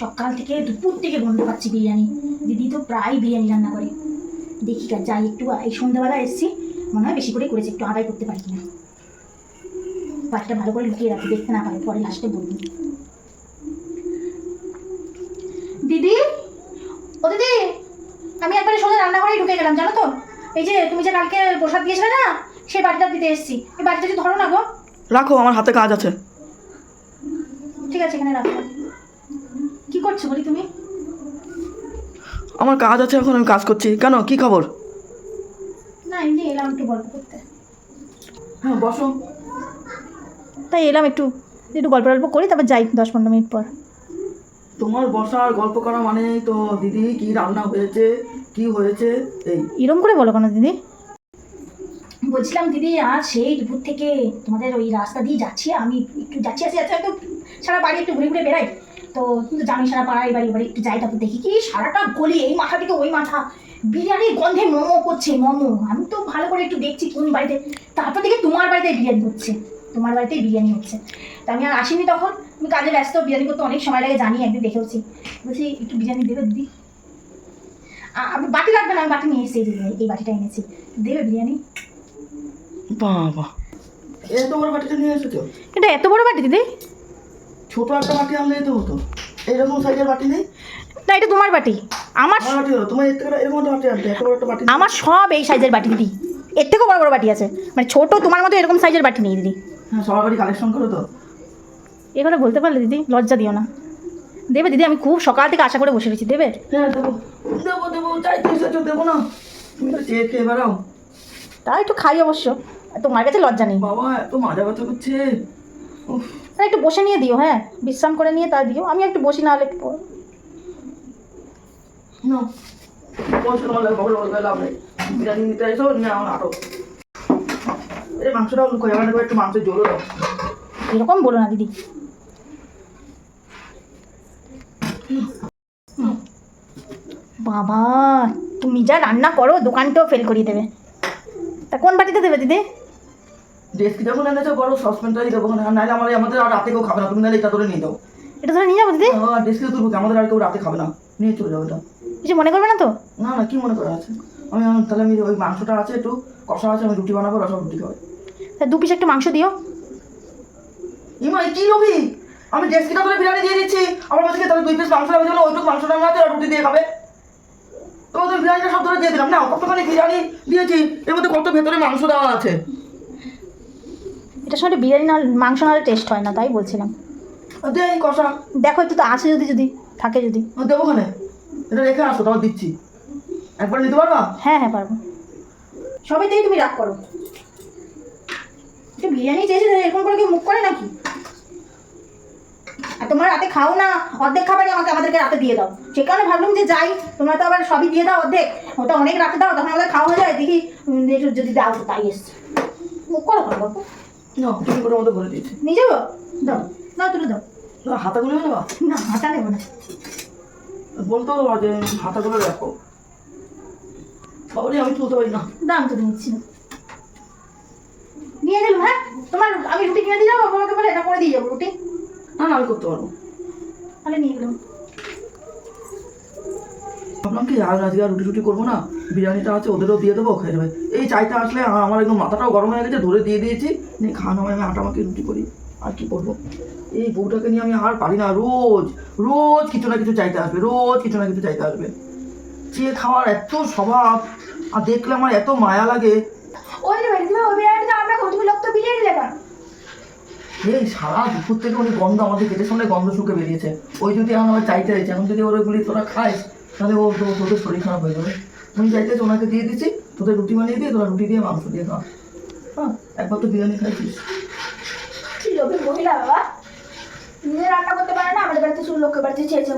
সকাল থেকে দুপুর থেকে গন্ধ পাচ্ছি বিরিয়ানি। দিদি তো প্রায় বিরিয়ানি রান্না করে। দেখি যাই একটু এই সন্ধ্যাবেলা এসেছি মনে হয় বেশি করে করেছে একটু আদায় করতে পারি কিনা। বাড়িটা ভালো করে লুকিয়ে রাখি দেখতে না পারে পরে লাস্টে বলবি দিদি? ও দিদি আমি একবারে সোজা রান্নাঘরেই ঢুকে গেলাম জানো তো? এই যে তুমি যে কালকে প্রসাদ দিয়েছিলে না সেই বাড়িটা দিতে এসেছি। এই বাড়িটা যদি ধরো না গো। রাখো আমার হাতে কাজ আছে। ঠিক আছে এখানে রাখো। করছ বলি তুমি? আমার কাজ আছে এখন আমি কাজ করছি। কেন? কি খবর? না এমনি এলাম একটু গল্প করতে। হ্যাঁ বসো। তাই এলাম একটু একটু গল্প টল্প করি তারপর যাই দশ পনেরো মিনিট পর। তোমার বসার গল্প করা মানে তো দিদি কি রান্না হয়েছে কি হয়েছে এই। এরম করে বলো কেন দিদি? বলছিলাম দিদি আজ সেই দুপুর থেকে তোমাদের ওই রাস্তা দিয়ে যাচ্ছি আমি একটু যাচ্ছি আসি যাচ্ছি একটু সারা বাড়ি একটু ঘুরে ঘুরে বেড়াই। তো কিন্তু জানি সারা পাড়ায় বাড়ি বাড়ি একটু যাই তারপর দেখি। কি সারাটা গলি এই মাথা থেকে ওই মাথা। বিরিয়ানির গন্ধে মোমো করছে মোমো। আমি তো ভালো করে একটু দেখছি কোন বাড়িতে। তারপর দেখি তোমার বাড়িতে বিরিয়ানি হচ্ছে। তোমার বাড়িতেই বিরিয়ানি হচ্ছে। তা আমি আর আসিনি তখন। আমি কাজে ব্যস্ত বিরিয়ানি করতে অনেক সময় লাগে জানি একদিন দেখেওছি বলছি একটু বিরিয়ানি দেবে দিদি? আ- আপনি বাটি লাগবে না আমি বাটি নিয়ে এসেছি এই বাটিটা এনেছি। দেবে বিরিয়ানি? বাবা। এত বড় বাটিটা নিয়ে এসেছ? এটা এত বড় বাটি দিদি? ছোট একটা বাটি আনলেই তো হতো। এইরকম সাইজের বাটি নেই? না এটা তোমার বাটি। আমার আমার বাটি হলো। তোমার এর থেকে এরকম একটা বাটি আনতে বড় একটা বাটি আমার সব এই সাইজের বাটি দিদি। এর থেকেও বড় বড় বাটি আছে। মানে ছোট তোমার মতো এরকম সাইজের বাটি নেই দিদি। হ্যাঁ সবার বাড়ি কালেকশন করো তো। এ কথা বলতে পারলে দিদি লজ্জা দিও না। দেবে দিদি আমি খুব সকাল থেকে আশা করে বসে রয়েছি। দেবে? হ্যাঁ দেবো। দেবো দেবো চাইতে এসেছ দেবো না। তুমি তো চেয়ে খেয়ে বেড়াও। তা একটু খাই অবশ্য। তোমার কাছে লজ্জা নেই। বাবা এত মাজা ব্যথা করছে। উফ, তা একটু বসে নিয়ে দিও হ্যাঁ? বিশ্রাম করে নিয়ে তা দিও। আমি একটু বসি না হলে একটু মাংসটা একটু মাংসের জোরও এরকম বলো না দিদি। বাবা তুমি যা রান্না করো দোকানটাও ফেল করিয়ে দেবে। তা কোন বাটিতে দেবে দিদি? ডেস্কি যখন এনেছো বড় সসপ্যানটাই দেবো নাহলে আমার আমাদের আর রাতে কেউ খাবে না। তুমি নাহলে এটা ধরে নিয়ে যাও। এটা ধরে নিয়ে যাব দিদি? আর ডেস্কি তুলবো। কি? আমাদের আর কেউ রাতে খাবে না। নিয়ে চলে যাও এটা। কিছু মনে করবে না তো? না না কি মনে করা আছে? আমি তাহলে আমি ওই মাংসটা আছে একটু কষা আছে আমি রুটি বানাবো রসা রুটি খাবে। দু পিস একটু মাংস দিও। ইমা কি লোভি? আমি ডেস্কিটা ধরে বিরিয়ানি দিয়ে দিচ্ছি। আমার কাছে তাহলে দুই পিস মাংস লাগবে যেন ওইটুকু মাংস রান্না আছে আর রুটি দিয়ে খাবে। তোমার তো বিরিয়ানিটা সব ধরে দিয়ে দিলাম। না কতখানি বিরিয়ানি দিয়েছি। এর মধ্যে কত ভেতরে মাংস দেওয়া আছে? এটার সঙ্গে বিরিয়ানি না মাংস নাহলে টেস্ট হয় না তাই বলছিলাম। কষা। দেখো একটু তো আছে যদি যদি থাকে যদি। দেবো ওখানে? এটা রেখে আসো তাও দিচ্ছি। একবার নিতে পারবা? হ্যাঁ হ্যাঁ পারব। সবাইতেই তুমি রাগ করো। বিরিয়ানি চেয়েছে এরকম করে কি মুখ করে নাকি? আর তোমরা রাতে খাও না অর্ধেক খাবারই আমাকে আমাদেরকে রাতে দিয়ে দাও। সে কারণে ভাবলাম যে যাই তোমরা তো আবার সবই দিয়ে দাও অর্ধেক। ওটা অনেক রাতে দাও তখন আমাদের খাওয়া হয়ে যায় দেখি যদি দাও তো তাই এসছে। মুখ করো করো। বাবু না তুমি করে মতো ভরে দিয়েছি। নিয়ে যাব? দাও দাও তুলে দাও। হাতাগুলো নেবা না হাতা নেব না। বলতো যে হাতাগুলো রাখো বাবারে আমি তুলতে পারি না। দাম তো নিচ্ছি না। নিয়ে গেলাম হ্যাঁ? তোমার আমি রুটি কিনে দিয়ে যাব? বাবাকে বলে এটা করে দিয়ে যাব রুটি। না না আমি করতে পারব। তাহলে নিয়ে গেলাম। ভাবলাম কি আর আজকে আর রুটি টুটি করব না? বিরিয়ানিটা আছে ওদেরও দিয়ে দেবো খেয়ে নেবে। এই চাইতে আসলে আমার একদম মাথাটাও গরম হয়ে গেছে ধরে দিয়ে দিয়েছি। নিয়ে খাওয়ানো হয় আমি আটা মাকে রুটি করি। আর কি করব? এই বউটাকে নিয়ে আমি আর পারি না রোজ রোজ কিছু না কিছু চাইতে আসবে রোজ কিছু না কিছু চাইতে আসবে। চেয়ে খাওয়ার এত স্বভাব আর দেখলে আমার এত মায়া লাগে। এই সারা দুপুর থেকে উনি গন্ধ আমাদের গেটের সামনে গন্ধ শুকে বেরিয়েছে। ওই যদি এখন আমার চাইতে হয়েছে এখন যদি ওর ওইগুলি তোরা খাইস তাহলে ও তোদের শরীর খারাপ হয়ে যাবে। তুমি চাইতেছ ওনাকে দিয়ে দিচ্ছি তোদের রুটি বানিয়ে দিয়ে তোরা রুটি দিয়ে মাংস দিয়ে খা হ্যাঁ একবার তো বিরিয়ানি খাইছিস কি লোকের মহিলা, বাবা? নিজে রান্না করতে পারে না, আমাদের বাড়িতে শুধু লোকের বাড়িতে চেয়েছে